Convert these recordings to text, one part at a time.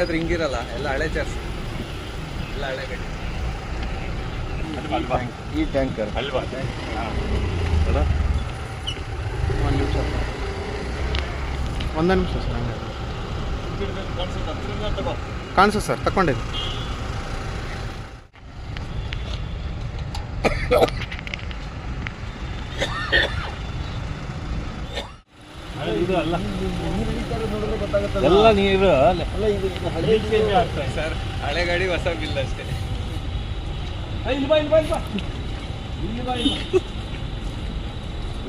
ಆದ್ರೆ ಹಿಂಗಿರಲ್ಲ ಎಲ್ಲ ಹಳೆ ಚಾರ್ಜ್ ಎಲ್ಲ ಹಳೆ ಗಾಡಿ. ಈ ಟ್ಯಾಂಕರ್ ಒಂದು ನಿಮಿಷ ಒಂದೇ ನಿಮಿಷ ಸರ್ ಕಾಣಿಸುತ್ತೆ ಸರ್ ತಗೊಂಡಿದ್ದು. ನೀರು ಅಲ್ಲ. ಎಲ್ಲ ಇದು ಹಳೆ ಸರ್. ಹಳೆ ಗಾಡಿ ಹೊಸ ಬಿಲ್ ಅಷ್ಟೇ.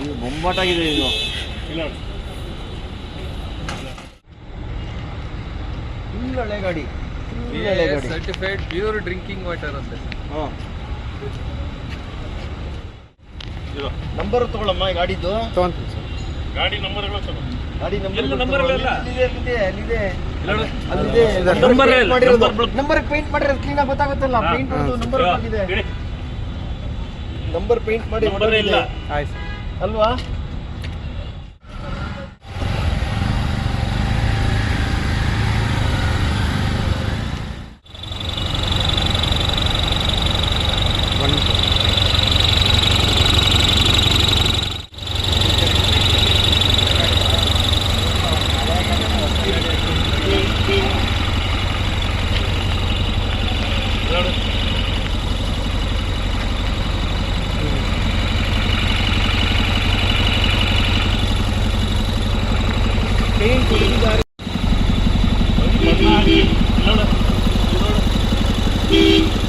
ಇದು ಬೊಂಬಾಟಾಗಿದೆ ಇದು. ಫುಲ್ ಹಳೆ ಗಾಡಿ. ಫುಲ್ ಹಳೆ ಗಾಡಿ. ಸರ್ಟಿಫೈಡ್ ಪ್ಯೂರ್ ಡ್ರಿಂಕಿಂಗ್ ವಾಟರ್ ಅಂತೆ. ಹಾಂ. ನಂಬರ್ ತಗೊಳ್ಳಮ್ಮ ಈ ಗಾಡಿದ್ದು ತಗೊಂತೀನಿ ಸರ್. ಗಾಡಿ ನಂಬರ್ ಎಲ್ಲ ನಂಬರ್ಗಳೆಲ್ಲ? ಅಲ್ಲಿದೆ ಅಲ್ಲಿದೆ. ಅಲ್ಲಿದೆ ಅಲ್ಲಿದೆ ನಂಬರ್ ನಂಬರ್ ನಂಬರ್ ಪೇಂಟ್ ಮಾಡಿರೋದು ಕ್ಲೀನ್ ಆಗಿ ಗೊತ್ತಾಗುತ್ತಲ್ಲ? ಪೇಂಟ್ ನಂಬರ್ ಆಗಿದೆ ನಂಬರ್ ಪೇಂಟ್ ಮಾಡಿ ಇಲ್ಲ. ಆಯ್ತು. ಅಲ್ವಾ? Thank you.